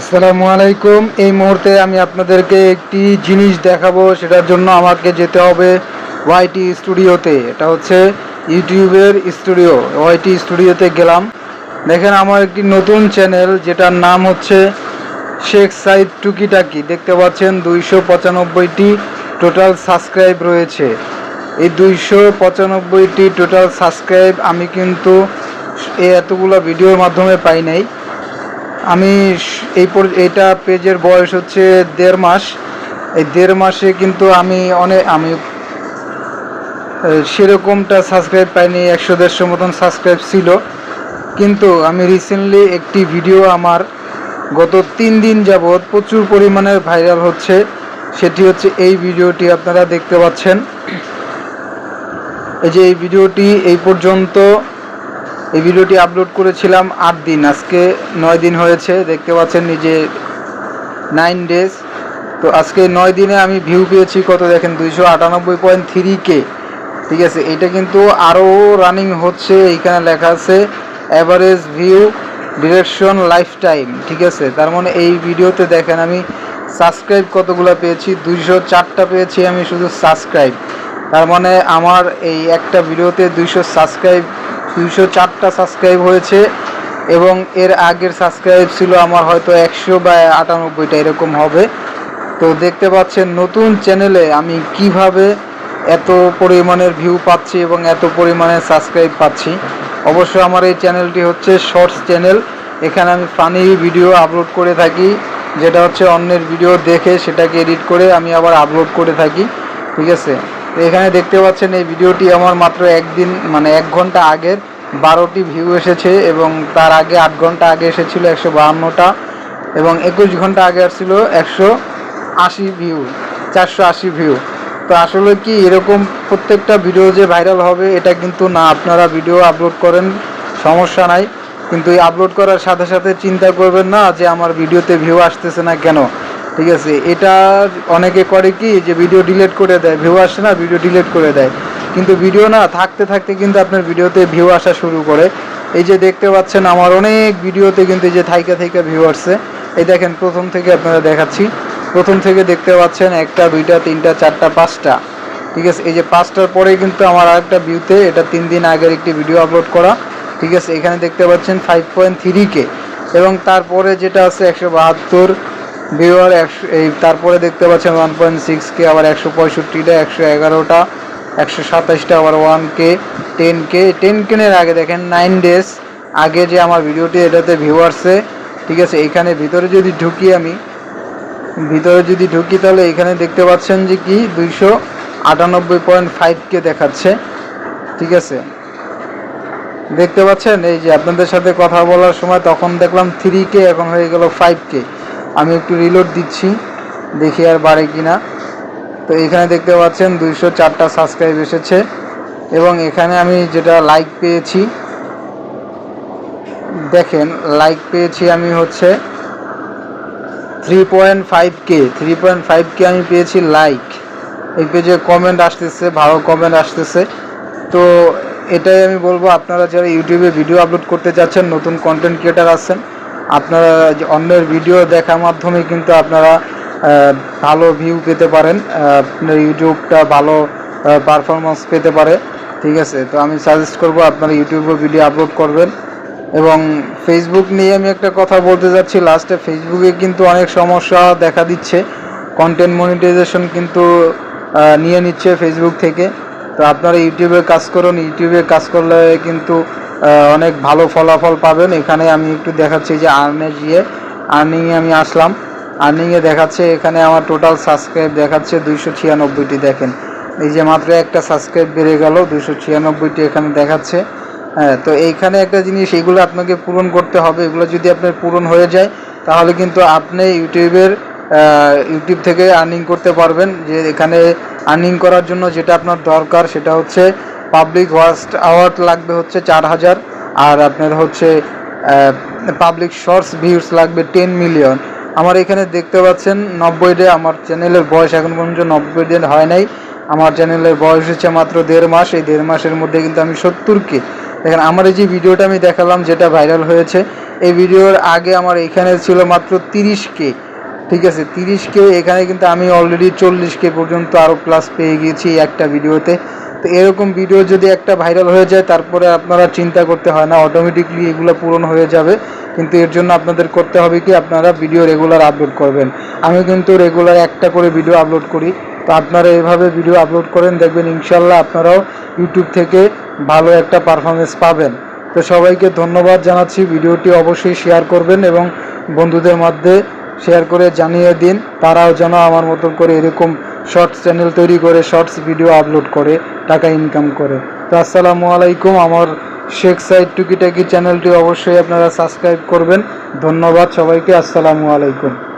আসসালামু আলাইকুম। এই মুহূর্তে আমি আপনাদেরকে একটি জিনিস দেখাবো, সেটার জন্য আমাকে যেতে হবে ওয়াইটি স্টুডিওতে এটা হচ্ছে ইউটিউবের স্টুডিও। ওয়াইটি স্টুডিওতে গেলাম। দেখেন আমার একটি নতুন চ্যানেল, যেটার নাম হচ্ছে শেখ সাইদ টুকিটাকি। দেখতে পাচ্ছেন দুইশো পঁচানব্বইটি টোটাল সাবস্ক্রাইব রয়েছে। এই দুইশো পঁচানব্বইটি টোটাল সাবস্ক্রাইব আমি কিন্তু এতগুলো ভিডিওর মাধ্যমে পাই নাই। আমি এই এটা পেজের বয়স হচ্ছে দেড় মাস। এই দেড় মাসে কিন্তু আমি অনেক আমি সেরকমটা সাবস্ক্রাইব পাইনি, একশো দেড়শো মতন সাবস্ক্রাইব ছিল। কিন্তু আমি রিসেন্টলি একটি ভিডিও আমার গত তিন দিন যাবৎ প্রচুর পরিমাণে ভাইরাল হচ্ছে। সেটি হচ্ছে এই ভিডিওটি আপনারা দেখতে পাচ্ছেন। এই যে এই ভিডিওটি এই পর্যন্ত এই ভিডিওটি আপলোড করেছিলাম আট দিন। আজকে নয় দিন হয়েছে, দেখতে পাচ্ছেন নিজে নাইন ডেজ তো আজকে নয় দিনে আমি ভিউ পেয়েছি কত দেখেন? দুইশো আটানব্বই পয়েন্ট থ্রি কে ঠিক আছে, এটা কিন্তু আরও রানিং হচ্ছে, এইখানে লেখা আছে average view direction life time ঠিক আছে, তার মানে এই ভিডিওতে দেখেন আমি সাবস্ক্রাইব কতগুলো পেয়েছি? দুইশো চারটা পেয়েছি আমি শুধু সাবস্ক্রাইব তার মানে আমার এই একটা ভিডিওতে দুইশো সাবস্ক্রাইব দুইশো চারটা সাবস্ক্রাইব হয়েছে এবং এর আগের সাবস্ক্রাইব ছিল আমার হয়তো একশো বা আটানব্বইটা, এরকম হবে। তো দেখতে পাচ্ছেন নতুন চ্যানেলে আমি কীভাবে এত পরিমাণের ভিউ পাচ্ছি এবং এত পরিমাণে সাবস্ক্রাইব পাচ্ছি। অবশ্য আমার এই চ্যানেলটি হচ্ছে শর্টস চ্যানেল এখানে আমি ফানি ভিডিও আপলোড করে থাকি, যেটা হচ্ছে অন্যের ভিডিও দেখে সেটাকে এডিট করে আমি আবার আপলোড করে থাকি, ঠিক আছে? এখানে দেখতে পাচ্ছেন এই ভিডিওটি আমার মাত্র একদিন মানে এক ঘণ্টা আগের। বারোটি ভিউ এসেছে এবং তার আগে আট ঘণ্টা আগে এসেছিল একশো বাহান্নটা এবং একুশ ঘণ্টা আগে আসছিল একশো আশি ভিউ চারশো আশি ভিউ তো আসলে কি এরকম প্রত্যেকটা ভিডিও যে ভাইরাল হবে, এটা কিন্তু না আপনারা ভিডিও আপলোড করেন, সমস্যা নাই। কিন্তু এই আপলোড করার সাথে সাথে চিন্তা করবেন না যে আমার ভিডিওতে ভিউ আসতেছে না কেন। ঠিক আছে? এটা অনেকে করে কি, যে ভিডিও ডিলিট করে দেয় ভিউ আসে না ভিডিও ডিলিট করে দেয়। কিন্তু ভিডিও না, থাকতে থাকতে কিন্তু আপনার ভিডিওতে ভিউ আসা শুরু করে। এই যে দেখতে পাচ্ছেন, আমার অনেক ভিডিওতে কিন্তু এই যে থাইকা থাইকা ভিউ আসছে। এই দেখেন, প্রথম থেকে আপনারা দেখাচ্ছি। প্রথম থেকে দেখতে পাচ্ছেন, একটা, দুইটা, তিনটা, চারটা, পাঁচটা। ঠিক আছে? এই যে পাঁচটার পরেই কিন্তু আমার আরেকটা ভিউতে এটা তিন দিন আগের একটি ভিডিও আপলোড করা। ঠিক আছে? এখানে দেখতে পাচ্ছেন ফাইভ পয়েন্ট থ্রি কে এবং তারপরে যেটা আছে, একশো বাহাত্তর ভিউয়ার একশো এই তারপরে দেখতে পাচ্ছেন ওয়ান পয়েন্ট সিক্স কে আবার একশো পঁয়ষট্টিটা, একশো এগারোটা, একশো সাতাশটা, আবার one K ten K ten কেনের আগে দেখেন নাইন ডেজ আগে যে আমার ভিডিওটি, এটাতে ভিউয়ার্সে, ঠিক আছে, এইখানে ভিতরে যদি ঢুকি আমি, ভিতরে যদি ঢুকি তাহলে এখানে দেখতে পাচ্ছেন যে কি, দুইশো আটানব্বই পয়েন্ট ফাইভ কে দেখাচ্ছে, ঠিক আছে। দেখতে পাচ্ছেন, এই যে আপনাদের সাথে কথা বলার সময়, তখন দেখলাম থ্রি কে এখন হয়ে গেল ফাইভ কে আমি একটু রিলোড দিচ্ছি, দেখি আর বাড়ে কিনা। তো এখানে দেখতে পাচ্ছেন দুইশো চারটা সাবস্ক্রাইব এসেছে এবং এখানে আমি যেটা লাইক পেয়েছি, দেখেন লাইক পেয়েছি আমি হচ্ছে three point five K three point five K আমি পেয়েছি লাইক এই পেজে কমেন্ট আসতেছে, ভালো কমেন্ট আসতেছে। তো এটাই আমি বলব, আপনারা যারা ইউটিউবে ভিডিও আপলোড করতে যাচ্ছেন, নতুন কন্টেন্ট ক্রিয়েটার আছেন আপনারা অন্যের ভিডিও দেখার মাধ্যমে কিন্তু আপনারা ভালো ভিউ পেতে পারেন। আপনার ইউটিউবটা ভালো পারফরমেন্স পেতে পারে। ঠিক আছে? তো আমি সাজেস্ট করব আপনারা ইউটিউবে ভিডিও আপলোড করবেন। এবং ফেসবুক নিয়ে আমি একটা কথা বলতে যাচ্ছি। লাস্টে ফেসবুকে কিন্তু অনেক সমস্যা দেখা দিচ্ছে। কন্টেন্ট মনিটাইজেশন কিন্তু নিয়ে নিচ্ছে ফেসবুক থেকে। তো আপনারা ইউটিউবে কাজ করুন। ইউটিউবে কাজ করলে কিন্তু অনেক ভালো ফলাফল পাবেন। এখানে আমি একটু দেখাচ্ছি যে আর্নে গিয়ে আর্নিংয়ে আমি আসলাম। আর্নিংয়ে দেখাচ্ছে, এখানে আমার টোটাল সাবস্ক্রাইব দেখাচ্ছে দুইশো ছিয়ানব্বইটি, দেখেন। এই যে মাত্র একটা সাবস্ক্রাইব বেড়ে গেল, দুইশো ছিয়ানব্বইটি এখানে দেখাচ্ছে। হ্যাঁ তো এইখানে একটা জিনিস, এগুলো আপনাকে পূরণ করতে হবে। এগুলো যদি আপনার পূরণ হয়ে যায়, তাহলে কিন্তু আপনি ইউটিউবের ইউটিউব থেকে আর্নিং করতে পারবেন। যে এখানে আর্নিং করার জন্য যেটা আপনার দরকার, সেটা হচ্ছে পাবলিক ওয়াচ আওয়ার্ড লাগবে হচ্ছে চার হাজার, আর আপনার হচ্ছে পাবলিক শর্টস ভিউস লাগবে টেন মিলিয়ন আমার এখানে দেখতে পাচ্ছেন নব্বই ডে আমার চ্যানেলের বয়স এখন পর্যন্ত নব্বই ডে হয় নাই। আমার চ্যানেলের বয়স হচ্ছে মাত্র দেড় মাস, এই দেড় মাসের মধ্যে কিন্তু আমি সত্তর কে দেখেন, আমার এই যে ভিডিওটা আমি দেখালাম, যেটা ভাইরাল হয়েছে, এই ভিডিওর আগে আমার এখানে ছিল মাত্র তিরিশ কে ঠিক আছে তিরিশ কে এখানে কিন্তু আমি অলরেডি চল্লিশ কে পর্যন্ত আরও প্লাস পেয়ে গিয়েছি একটা ভিডিওতে। তো এরকম ভিডিও যদি একটা ভাইরাল হয়ে যায়, তারপরে আপনারা চিন্তা করতে হয় না অটোমেটিকলি এগুলো পূরণ হয়ে যাবে। কিন্তু এর জন্য আপনাদের করতে হবে কি, আপনারা ভিডিও রেগুলার আপলোড করবেন। আমি কিন্তু রেগুলার একটা করে ভিডিও আপলোড করি। তো আপনারা এভাবে ভিডিও আপলোড করেন, দেখবেন ইনশাল্লাহ আপনারাও ইউটিউব থেকে ভালো একটা পারফরমেন্স পাবেন। তো সবাইকে ধন্যবাদ জানাচ্ছি ভিডিওটি অবশ্যই শেয়ার করবেন এবং বন্ধুদের মধ্যে শেয়ার করে জানিয়ে দিন, তারাও যেন আমার মতন করে এরকম শর্টস চ্যানেল তৈরি করে, শর্টস ভিডিও আপলোড করে, টাকা ইনকাম করে। তো আসসালামু আলাইকুম, আমার শেখ সাইড টুকিটাকি চ্যানেলটি অবশ্যই আপনারা সাবস্ক্রাইব করবেন। ধন্যবাদ সবাইকে, আসসালামু আলাইকুম।